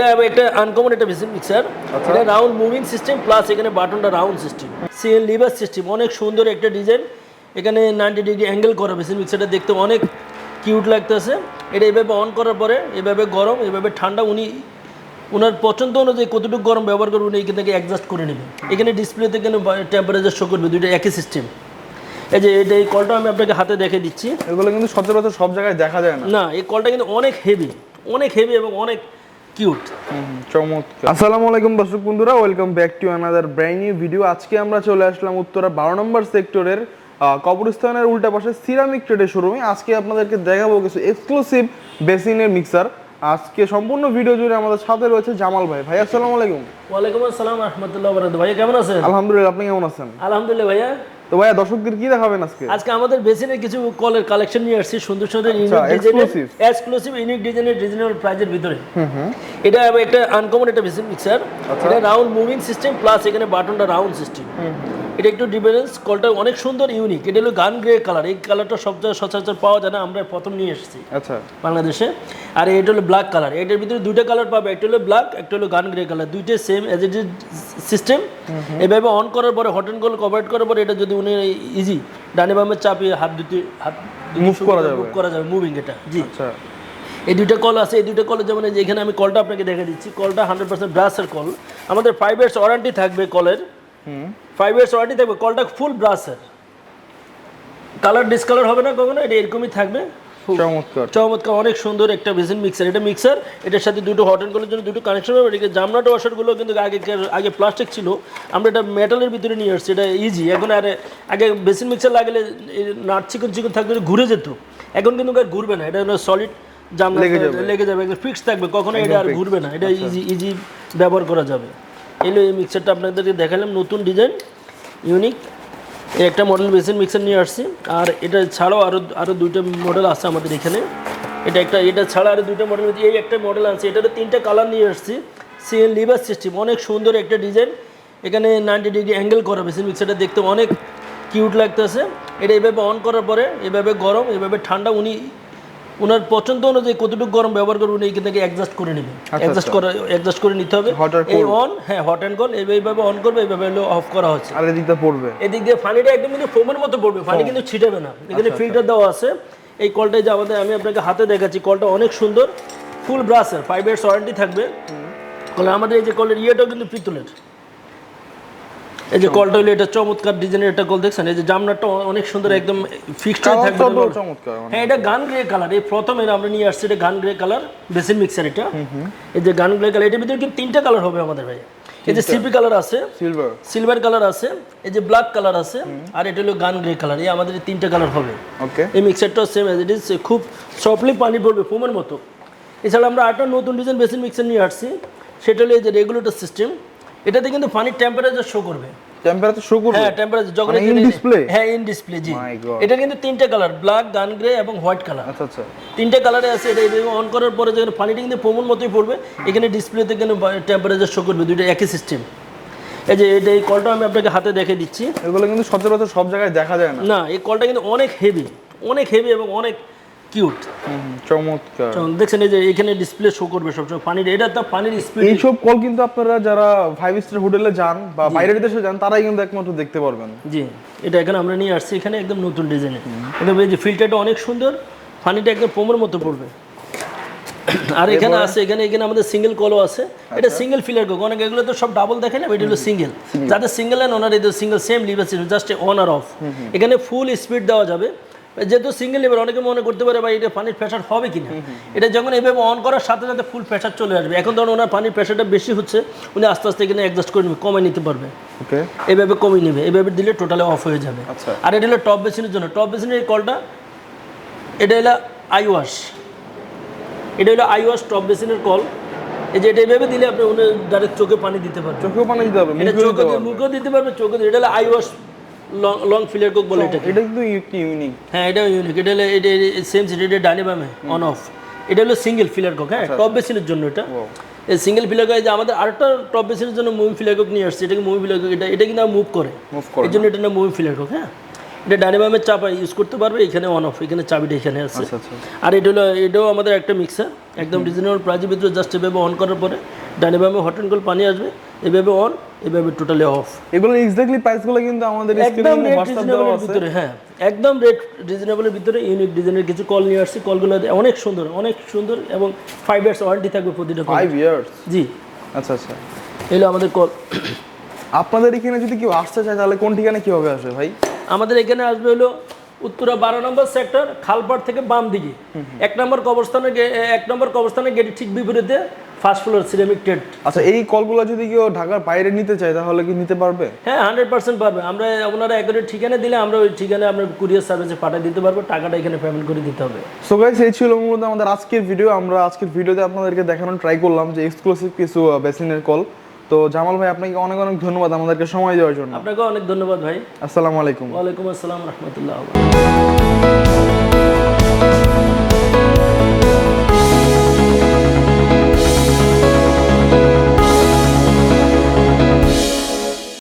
এটা একটা আনকমন একটা বেসিক মিক্সার এটা রাউন্ড মুভিং সিস্টেম প্লাস এখানে বাটনটা round system CL lever system অনেক সুন্দর একটা ডিজাইন এখানে নাইনটি ডিগ্রি অ্যাঙ্গেল করা বেসিক মিক্সারটা দেখতে অনেক কিউট লাগতেছে। এটা এভাবে অন করার পরে এভাবে গরম এভাবে ঠান্ডা উনি ওনার পছন্দ অনুযায়ী কতটুকু গরম ব্যবহার করবেন এখান থেকে অ্যাডজাস্ট করে নেবেন এখানে ডিসপ্লেতে এখানে টেম্পারেচার শো করবে দুইটা একই সিস্টেম এই যে এটা এই কলটা আমি আপনাকে হাতে দেখে দিচ্ছি। এগুলো কিন্তু সচরাচর সব জায়গায় দেখা যায় না। না এই কলটা কিন্তু অনেক হেভি অনেক হেভি এবং অনেক কিউট। চমৎকার। আসসালামু আলাইকুম দর্শক বন্ধুরা welcome back to another brand new video আজকে আমরা চলে আসলাম উত্তরা বারো নম্বর সেক্টরের কবরস্থানের উল্টা পাশে সিরামিক ট্রেডের শোরুমে আজকে আপনাদেরকে দেখাবো কিছু এক্সক্লুসিভ বেসিনের মিক্সার আজকে সম্পূর্ণ ভিডিও জুড়ে আমাদের সাথে রয়েছে জামাল ভাই। ভাই আসসালামু আলাইকুম। ওয়ালাইকুম আসসালাম রহমতুল্লাহ বরাদ ভাইয়া কেমন আছেন? আলহামদুলিল্লাহ আপনি কেমন আছেন? আলহামদুলিল্লাহ ভাইয়া। তো ভাইয়া দর্শকদের কি দেখাবেন আজকে? আজকে আমাদের বেসিনের কিছু কলের কালেকশন নিয়ে আসছি সুন্দর সুন্দর ইউনিক ডিজাইনের। এক্সক্লুসিভ ইউনিক ডিজাইনের রিজনেবল প্রাইজের ভিতরে। এটা একটা আনকমন একটা বেসিন মিক্সার আচ্ছা। এটা রাউন্ড মুভিং সিস্টেম প্লাস এখানে বাটনটা রাউন্ড সিস্টেম এটা একটু ডিফারেন্স কলটা অনেক সুন্দর ইউনিক এটা হলো গান গ্রে কালার এই কালারটা সব জায়গায় সচরাচর পাওয়া যায় না আমরা প্রথম নিয়ে এসেছি আচ্ছা। বাংলাদেশে। আর এটা হলো ব্ল্যাক কালার এটার ভিতরে দুইটা কালার পাবে একটা হলো ব্ল্যাক একটা হলো গান গ্রে কালার দুইটাই same as it is system এভাবে অন করার পরে হট অ্যান্ড কল কভার করার পরে এটা যদি উনি ইজি ডানে বামে চাপিয়ে হাত দুটি হাত Move করা যাবে। মুভ করা যাবে মুভিং এটা জি। আচ্ছা। এই দুইটা কল আছে এই দুইটা কলে যেমন এই যে এখানে আমি কলটা আপনাকে দেখে দিচ্ছি কলটা হান্ড্রেড পার্সেন্ট ব্রাসের কল আমাদের ফাইভ ইয়ার্স ওয়ারেন্টি থাকবে কলের ফাইভ ইয়ার্স ওয়ারেন্টি থাকবে কলটা ফুল ব্রাসের কালার ডিসকালার হবে না কখনো এটা এরকমই থাকবে। চমৎকার। চমৎকার অনেক সুন্দর একটা বেসিন মিক্সার এটা মিক্সার এটার সাথে দুটো হট অ্যান্ড কলের জন্য দুটো কানেকশন হবে এটাকে জামনাটা ওয়াশারগুলো কিন্তু আগে আগে প্লাস্টিক ছিল। আমরা এটা মেটালের ভিতরে নিয়ে আসছি এটা ইজি এখন আর আগে বেসিন মিক্সার লাগলে নাট চিকন চিকন থাকলে ঘুরে যেত। এখন কিন্তু আর ঘুরবে না এটা সলিড জামনা লেগে যাবে। লেগে যাবে ফিক্স থাকবে। কখনো এটা আর ঘুরবে না এটা ইজি ইজি ব্যবহার করা যাবে। এলো এই মিক্সারটা আপনাদেরকে দেখালাম, নতুন ডিজাইন ইউনিক একটা মডেল বেসিন মিক্সার নিয়ে আসছি, আর এটা ছাড়াও আরও আরও দুইটা মডেল আছে আমাদের এখানে। এটা একটা, এটা ছাড়া আরও দুইটা মডেল এই একটা মডেল আছে এটাতে তিনটা কালার নিয়ে আসছি সিএল লিভার সিস্টেম অনেক সুন্দর একটা ডিজাইন এখানে নাইনটি ডিগ্রি অ্যাঙ্গেল করা বেসিন মিক্সারটা দেখতে অনেক কিউট লাগতেছে। এটা এভাবে অন করার পরে, এভাবে গরম, এভাবে ঠান্ডা, উনি ওনার পছন্দ অনুযায়ী কতটুকু গরম ব্যবহার করবেন উনি এখান থেকে অ্যাডজাস্ট করে নেবেন। অ্যাডজাস্ট করে অ্যাডজাস্ট করে নিতে হবে। এই অন হ্যাঁ হট অ্যান্ড কল এইভাবে অন করবে এইভাবে হলো অফ করা হচ্ছে। আর এদিকটা পড়বে? এদিক দিয়ে পানিটা একদম কিন্তু ফোমের মতো পড়বে পানি কিন্তু ছিটাবে না। এখানে ফিল্টার দেওয়া আছে। এই কলটাই যে আমাদের আমি আপনাকে হাতে দেখাচ্ছি কলটা অনেক সুন্দর। ফুল ব্রাসের ফাইভ ইয়ার্স ওয়ারেন্টি থাকবে। কলে আমাদের এই যে কলের ইয়েটাও কিন্তু পিতলের। এই যে কলটা হলো এটা চমৎকার ডিজাইনের একটা কল দেখছেন? এই যে জামনাটা অনেক সুন্দর একদম ফিক্সড থাকবে চমৎকার মানে। হ্যাঁ এটা গান গ্রে কালার এই প্রথম এর আমরা নিয়ে আসছি এটা গান গ্রে কালার বেসিন মিক্সার এটা। এই যে গান গ্রে কালার এটার ভিতরে কিন্তু তিনটা কালার হবে আমাদের ভাই। এই যে সিপি কালার আছে সিলভার সিলভার কালার আছে এই যে ব্ল্যাক কালার আছে আর এটা হলো গান গ্রে কালার এই আমাদের তিনটা কালার হবে। ওকে এই মিক্সারটা সেম এজ ইট ইজ খুব সফটলি পানি পড়বে ফোমের মতো। এছাড়া আমরা আরেকটা নতুন ডিজাইন বেসিন মিক্সার নিয়ে আসছি। সেটা হলো এই যে রেগুলেটর সিস্টেম এটাতে কিন্তু পানির টেম্পারেচার শো করবে। টেম্পারেচার শো করবে? হ্যাঁ টেম্পারেচার যখন মানে যে- in display? হ্যাঁ ইন ডিসপ্লে জি। এটা কিন্তু তিনটা কালার ব্ল্যাক গান গ্রে এবং হোয়াইট কালার আচ্ছা আচ্ছা। তিনটে কালারে আছে এটা অন করার পরে যখন পানিটা কিন্তু ফোমের মতোই পড়বে এখানে ডিসপ্লেতে কিন্তু টেম্পারেচার শো করবে দুইটা একই সিস্টেম এই যে এটা এই কলটা আমি আপনাকে হাতে দেখে দিচ্ছি। এগুলো কিন্তু সচরাচর সব জায়গায় দেখা যায় না। না এই কলটা কিন্তু অনেক হেভি অনেক হেভি এবং অনেক কিউট। চমৎকার। দেখছেন এই যে এখানে ডিসপ্লে শো করবে সবসময় পানির এটা তো পানির স্পিড এইসব কল কিন্তু আপনারা যারা ফাইভ স্টার হোটেলে যান বা বাইরের দেশে যান তারাই কিন্তু একমাত্র দেখতে পারবেন। জি এটা এখানে আমরা নিয়ে আসছি এখানে একদম নতুন ডিজাইনে একদম এই যে ফিল্টারটা অনেক সুন্দর পানিটা একদম পোমের মতো পড়বে। আর এখানে আছে এখানে এখানে আমাদের সিঙ্গেল কলও আছে। এটা সিঙ্গেল ফিলার কোক অনেক এগুলো তো সব ডাবল দেখে না এটা হলো সিঙ্গেল যাদের সিঙ্গেল অ্যান্ড ওনার এই single same lever just on R off এখানে ফুল স্পিড দেওয়া যাবে। যেহেতু সিঙ্গেল লিভার অনেকে মনে করতে পারে বা এটা পানির প্রেশার হবে কি না এটা যখন এভাবে অন করার সাথে সাথে ফুল প্রেশার চলে আসবে। এখন ধরুন ওনার পানির প্রেশারটা বেশি হচ্ছে উনি আস্তে আস্তে এখানে অ্যাডজাস্ট করে নেবে কমে নিতে পারবে। ওকে। এভাবে কমিয়ে নেবে এভাবে দিলে টোটালি অফ হয়ে যাবে। আচ্ছা। আর এটা হলো টপ বেসিনের জন্য। টপ বেসিনের এই কলটা এটা হলো আই ওয়াশ এটা হলো আই ওয়াশ টপ বেসিনের কল এই যে এটা এভাবে দিলে আপনি উনি ডাইরেক্ট চোখে পানি দিতে পারবেন। চোখেও পানি দিতে এটা চোখে মুখেও দিতে পারবে চোখে এটা হলো eye wash long pillar cock বলে এটাকে। এটা কিন্তু একটি ইউনিক। হ্যাঁ এটা ইউনিক এটা হলো এটা সেম সেট এটা ডাইনাবামে অন অফ এটা হলো সিঙ্গেল ফিলার কোক হ্যাঁ টপ বেসিনের জন্য এটা। এই সিঙ্গেল ফিলার কোক যে আমাদের আরেকটা টপ বেসিনের জন্য মুভি ফিলার কোক নিয়ে আসছে এটাকে মুভি ফিলার কোক এটা এটা কিন্তু মুভ করে। মুভ করে এই জন্য এটা না মুভি ফিলার কোক হ্যাঁ। এটা ডাইনামামের চাপা ইউজ করতে পারবে এখানে অন অফ এখানে চাবিটা এখানে আছে। আচ্ছা আচ্ছা। আর এটা হলো এটাও আমাদের একটা মিক্সার একদম রিজনেবল প্রাইজের ভিতরে জাস্ট এভাবে অন করার পরে ডাইনামামে হট অ্যান্ড কোল্ড পানি আসবে এভাবে অন এভাবে টোটালি অফ এগুলো এক্স্যাক্টলি প্রাইসগুলো কিন্তু আমাদের একদম রিজনেবলের ভিতরে হ্যাঁ একদম রেট রিজনেবলের ভিতরে ইউনিক ডিজাইনের কিছু কল নিয়ে আসছি কলগুলো অনেক সুন্দর অনেক সুন্দর এবং ফাইভ ইয়ার্স ওয়ারেন্টি থাকবে প্রতিটা। 5 ইয়ার্স জি। আচ্ছা আচ্ছা। এলো আমাদের কল আপনাদের এখানে যদি কেউ আসতে চায় তাহলে কোন ঠিকানা কীভাবে আসবে ভাই? আমাদের এখানে আসবে হলো উত্তরা বারো নম্বর সেক্টর খালপাড় থেকে বাম দিকে এক নম্বর কবরস্থানের এক নম্বর কবরস্থানের গেটের ঠিক বিপরীতে ফার্স্ট ফ্লোর সিরামিক ট্রেড আচ্ছা এই কলগুলো যদি কেউ ঢাকার বাইরে নিতে চায় তাহলে কি নিতে পারবে? হ্যাঁ হান্ড্রেড পার্সেন্ট পারবে। আমরা আপনারা একেবারে ঠিকানা দিলে আমরা ওই ঠিকানা আমরা কুরিয়ার সার্ভিসে পাঠিয়ে দিতে পারব টাকাটা এখানে পেমেন্ট করে দিতে হবে। সো গাইস এই ছিল মূলত আমাদের আজকের ভিডিও আমরা আজকের ভিডিওতে আপনাদেরকে দেখানোর ট্রাই করলাম যে এক্সক্লুসিভ কিছু বেসিনের কল। তো জামাল ভাই আপনাকে অনেক অনেক ধন্যবাদ আমাদেরকে সময় দেওয়ার জন্য। আপনাকেও অনেক ধন্যবাদ ভাই। আসসালামু আলাইকুম। ওয়ালাইকুম আসসালাম রহমতুল্লাহ।